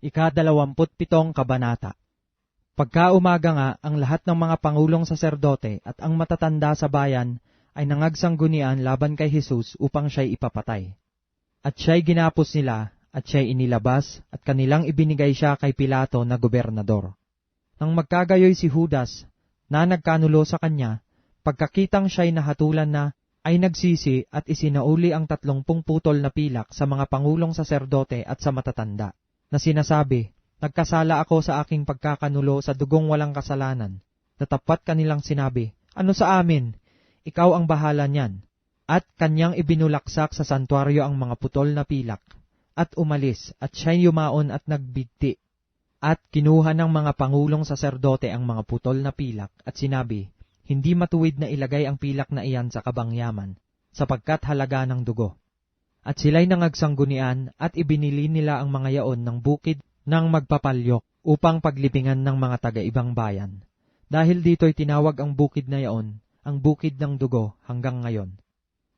Ikadalawamput pitong kabanata. Pagka umaga nga, ang lahat ng mga pangulong saserdote at ang matatanda sa bayan ay nangagsangunian laban kay Jesus upang siya'y ipapatay. At siya'y ginapos nila, at siya'y inilabas, at kanilang ibinigay siya kay Pilato na gobernador. Nang magkagayoy si Judas, na nagkanulo sa kanya, pagkakitang siya'y nahatulan na, ay nagsisi at isinauli ang tatlongpung putol na pilak sa mga pangulong saserdote at sa matatanda, na sinasabi, Nagkasala ako sa aking pagkakanulo sa dugong walang kasalanan. Natapat kanilang sinabi, Ano sa amin? Ikaw ang bahala niyan. At kanyang ibinulaksak sa santuaryo ang mga putol na pilak. At umalis, at siya'y yumaon at nagbigti. At kinuha ng mga pangulong saserdote ang mga putol na pilak, at sinabi, Hindi matuwid na ilagay ang pilak na iyan sa kabangyaman, sapagkat halaga ng dugo. At sila'y nangagsangunian, at ibinili nila ang mga yaon ng bukid ng magpapalyok upang paglibingan ng mga taga-ibang bayan. Dahil dito'y tinawag ang bukid na yaon, ang bukid ng dugo hanggang ngayon.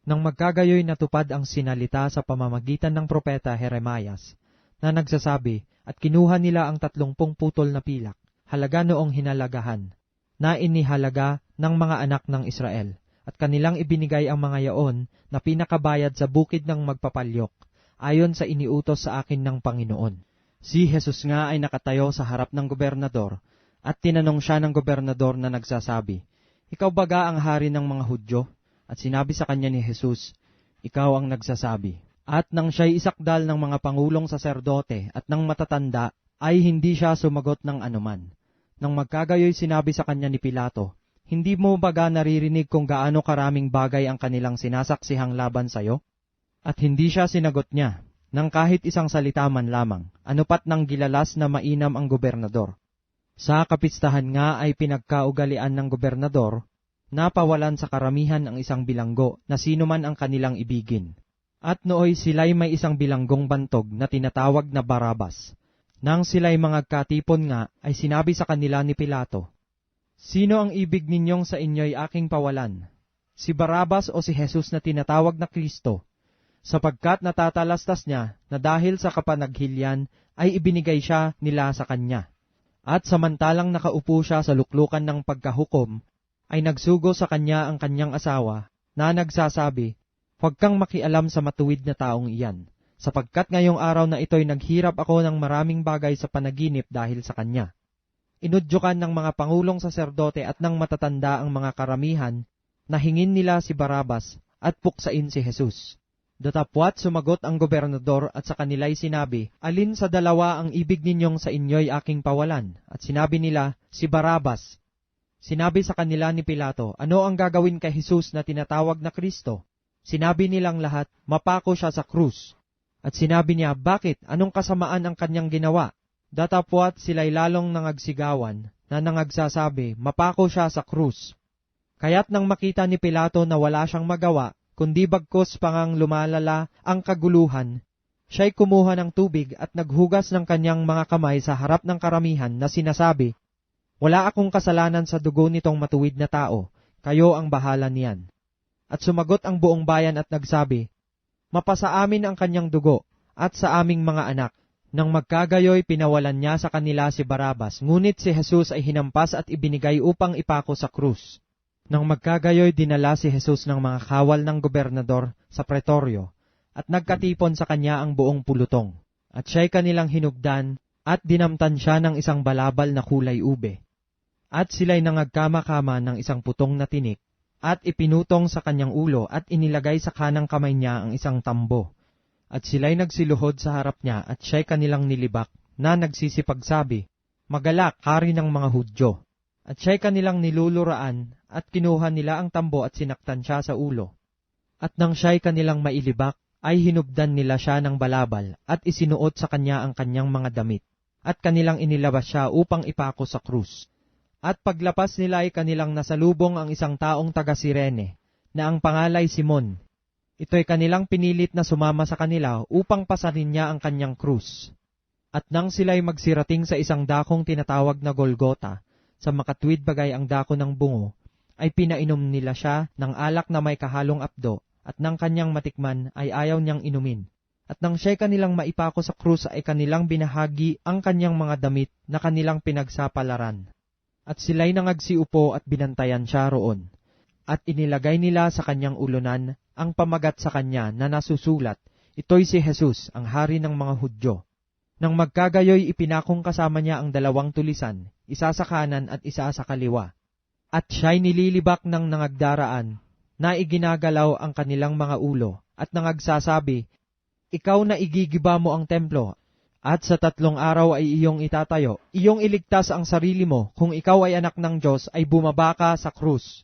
Nang magkagayoy natupad ang sinalita sa pamamagitan ng propeta Jeremias, na nagsasabi, at kinuha nila ang tatlongpung putol na pilak, halaga noong hinalagahan, na inihalaga ng mga anak ng Israel, at kanilang ibinigay ang mga yaon na pinakabayad sa bukid ng magpapalyok, ayon sa iniutos sa akin ng Panginoon. Si Jesus nga ay nakatayo sa harap ng gobernador, at tinanong siya ng gobernador na nagsasabi, Ikaw baga ang hari ng mga Hudyo? At sinabi sa kanya ni Jesus, Ikaw ang nagsasabi. At nang siya'y isakdal ng mga pangulong saserdote at ng matatanda, ay hindi siya sumagot ng anuman. Nang magkagayoy sinabi sa kanya ni Pilato, Hindi mo baga naririnig kung gaano karaming bagay ang kanilang sinasaksihang laban sa'yo? At hindi siya sinagot niya, nang kahit isang salita man lamang, anupat ng gilalas na mainam ang gobernador. Sa kapistahan nga ay pinagkaugalian ng gobernador, napawalan sa karamihan ang isang bilanggo na sino man ang kanilang ibigin. At nooy sila'y may isang bilanggong bantog na tinatawag na Barabas. Nang sila'y mga katipon nga, ay sinabi sa kanila ni Pilato, Sino ang ibig ninyong sa inyo'y aking pawalan? Si Barabas o si Jesus na tinatawag na Kristo? sapagkat natatalastas niya na dahil sa kapanaghilyan ay ibinigay siya nila sa kanya. At samantalang nakaupo siya sa luklukan ng pagkahukom, ay nagsugo sa kanya ang kanyang asawa na nagsasabi, Huwag kang makialam sa matuwid na taong iyan, sapagkat ngayong araw na ito'y naghirap ako ng maraming bagay sa panaginip dahil sa kanya. Inudyukan ng mga pangulong saserdote at ng matatanda ang mga karamihan na hingin nila si Barabas at puksain si Jesus. Datapwat sumagot ang gobernador at sa kanila'y sinabi, Alin sa dalawa ang ibig ninyong sa inyo'y aking pawalan? At sinabi nila, si Barabas. Sinabi sa kanila ni Pilato, ano ang gagawin kay Jesus na tinatawag na Kristo? Sinabi nilang lahat, mapako siya sa krus. At sinabi niya, bakit? Anong kasamaan ang kanyang ginawa? Datapwat sila'y lalong nangagsigawan na nangagsasabi, mapako siya sa krus. Kaya't nang makita ni Pilato na wala siyang magawa, kundi bagkos pangang lumalala ang kaguluhan, siya'y kumuha ng tubig at naghugas ng kanyang mga kamay sa harap ng karamihan na sinasabi, Wala akong kasalanan sa dugo nitong matuwid na tao, kayo ang bahala niyan. At sumagot ang buong bayan at nagsabi, Mapasa amin ang kanyang dugo, at sa aming mga anak. Nang magkagayoy, pinawalan niya sa kanila si Barabas, ngunit si Jesus ay hinampas at ibinigay upang ipako sa krus. Nang magkagayoy, dinala si Jesus ng mga kawal ng gobernador sa pretoryo, at nagkatipon sa kanya ang buong pulutong. At siya'y kanilang hinugdan, at dinamtan siya ng isang balabal na kulay ube. At sila'y nangagkama-kama ng isang putong na tinik, at ipinutong sa kanyang ulo at inilagay sa kanang kamay niya ang isang tambo. At sila'y nagsiluhod sa harap niya at siya'y kanilang nilibak, na nagsisipagsabi, Magalak, hari ng mga Hudyo. At siya'y kanilang niluluraan at kinuha nila ang tambo at sinaktan siya sa ulo. At nang siya'y kanilang mailibak, ay hinubdan nila siya ng balabal at isinuot sa kanya ang kanyang mga damit. At kanilang inilabas siya upang ipako sa krus. At paglapas nila ay kanilang nasalubong ang isang taong taga Sirene, na ang pangalay Simon. Ito'y kanilang pinilit na sumama sa kanila upang pasanin niya ang kanyang krus. At nang sila'y magsirating sa isang dakong tinatawag na Golgota, sa makatwid bagay ang dako ng bungo, ay pinainom nila siya ng alak na may kahalong apdo, at nang kanyang matikman ay ayaw niyang inumin. At nang siya'y kanilang maipako sa krus ay kanilang binahagi ang kanyang mga damit na kanilang pinagsapalaran. At sila'y nangagsiupo at binantayan siya roon. At inilagay nila sa kanyang ulunan ang pamagat sa kanya na nasusulat, Ito'y si Jesus, ang hari ng mga Hudyo. Nang magkagayoy ipinakong kasama niya ang dalawang tulisan, isa sa kanan at isa sa kaliwa. At siya'y nililibak ng nangagdaraan, na iginagalaw ang kanilang mga ulo, at nangagsasabi, Ikaw na igigiba mo ang templo, at sa tatlong araw ay iyong itatayo, iyong iligtas ang sarili mo, kung ikaw ay anak ng Diyos, ay bumaba ka sa krus.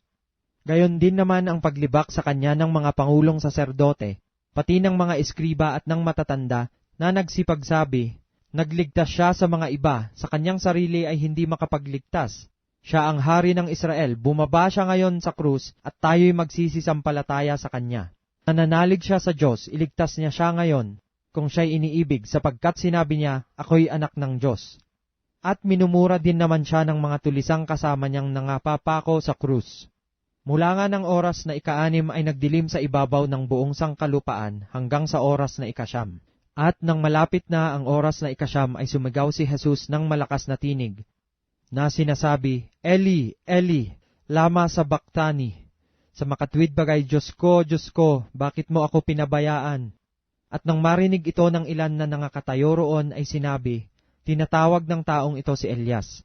Gayon din naman ang paglibak sa kanya ng mga pangulong saserdote, pati ng mga eskriba at ng matatanda, na nagsipagsabi, Nagligtas siya sa mga iba, sa kanyang sarili ay hindi makapagligtas. Siya ang hari ng Israel, bumaba siya ngayon sa krus at tayo'y magsisisampalataya sa kanya. Nananalig siya sa Diyos, iligtas niya siya ngayon, kung siya'y iniibig sapagkat sinabi niya, ako'y anak ng Diyos. At minumura din naman siya ng mga tulisang kasama niyang nangapapako sa krus. Mula nga ng oras na ikaanim ay nagdilim sa ibabaw ng buong sangkalupaan hanggang sa oras na ikasyam. At nang malapit na ang oras na ikasyam ay sumigaw si Jesus ng malakas na tinig, na sinasabi, Eli, Eli, lama sa baktani. Sa makatwid bagay, Diyos ko, Diyos ko, bakit mo ako pinabayaan? At nang marinig ito ng ilan na nangakatayo roon ay sinabi, tinatawag ng taong ito si Elias.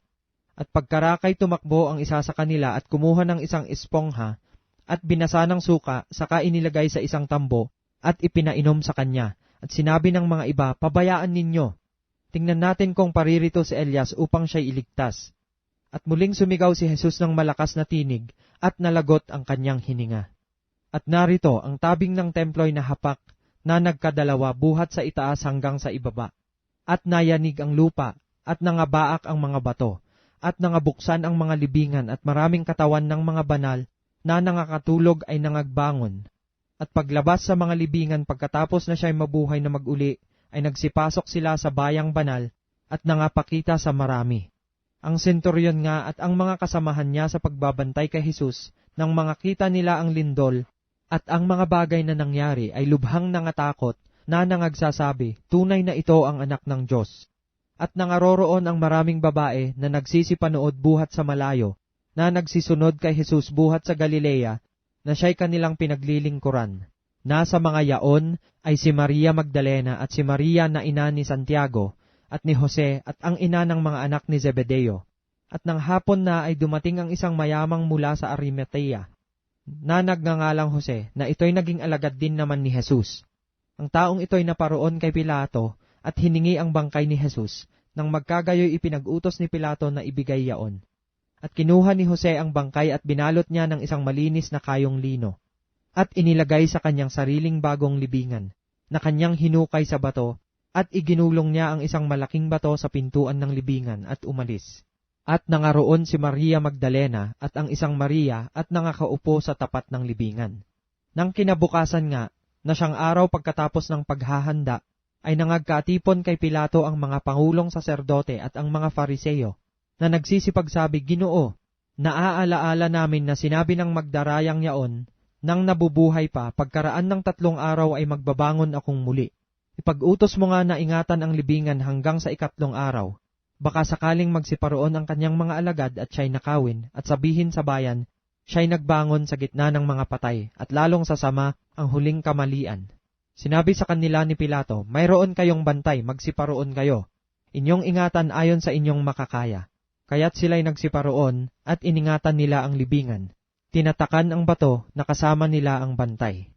At pagkarakay tumakbo ang isa sa kanila at kumuha ng isang espongha at binasa ng suka saka inilagay sa isang tambo at ipinainom sa kanya. At sinabi ng mga iba, pabayaan ninyo. Tingnan natin kung paririto si Elias upang siya'y iligtas. At muling sumigaw si Jesus ng malakas na tinig at nalagot ang kanyang hininga. At narito ang tabing ng templo'y nahapak na nagkadalawa buhat sa itaas hanggang sa ibaba. At nayanig ang lupa at nangabaak ang mga bato at nangabuksan ang mga libingan at maraming katawan ng mga banal na nangakatulog ay nangagbangon. At paglabas sa mga libingan pagkatapos na siya'y mabuhay na maguli, ay nagsipasok sila sa bayang banal at nangapakita sa marami. Ang senturyon nga at ang mga kasamahan niya sa pagbabantay kay Jesus, nang mga kita nila ang lindol at ang mga bagay na nangyari ay lubhang nangatakot na nangagsasabi, tunay na ito ang anak ng Diyos. At nangaroroon ang maraming babae na nagsisipanood buhat sa malayo, na nagsisunod kay Jesus buhat sa Galilea, na siya'y kanilang pinaglilingkuran. Nasa mga yaon ay si Maria Magdalena at si Maria na ina ni Santiago at ni Jose at ang ina ng mga anak ni Zebedeo. At nang hapon na ay dumating ang isang mayamang mula sa Arimatea, na nagngangalang Jose, na ito'y naging alagad din naman ni Jesus. Ang taong ito'y naparoon kay Pilato at hiningi ang bangkay ni Jesus, nang magkagayoy ipinag-utos ni Pilato na ibigay yaon. At kinuha ni Jose ang bangkay at binalot niya ng isang malinis na kayong lino, at inilagay sa kanyang sariling bagong libingan, na kanyang hinukay sa bato, at iginulong niya ang isang malaking bato sa pintuan ng libingan at umalis. At nangaroon si Maria Magdalena at ang isang Maria at nangakaupo sa tapat ng libingan. Nang kinabukasan nga, na siyang araw pagkatapos ng paghahanda, ay nangagkatipon kay Pilato ang mga pangulong saserdote at ang mga fariseyo, na nagsisipagsabi, Ginoo, naaalaala namin na sinabi ng magdarayang yaon, nang nabubuhay pa, pagkaraan ng tatlong araw ay magbabangon akong muli. Ipag-utos mo nga na ingatan ang libingan hanggang sa ikatlong araw. Baka sakaling magsiparoon ang kanyang mga alagad at siya'y nakawin at sabihin sa bayan, siya'y nagbangon sa gitna ng mga patay at lalong sasama ang huling kamalian. Sinabi sa kanila ni Pilato, mayroon kayong bantay, magsiparoon kayo. Inyong ingatan ayon sa inyong makakaya. Kaya't sila'y nagsiparoon at iningatan nila ang libingan. Tinatakan ang bato na kasama nila ang bantay.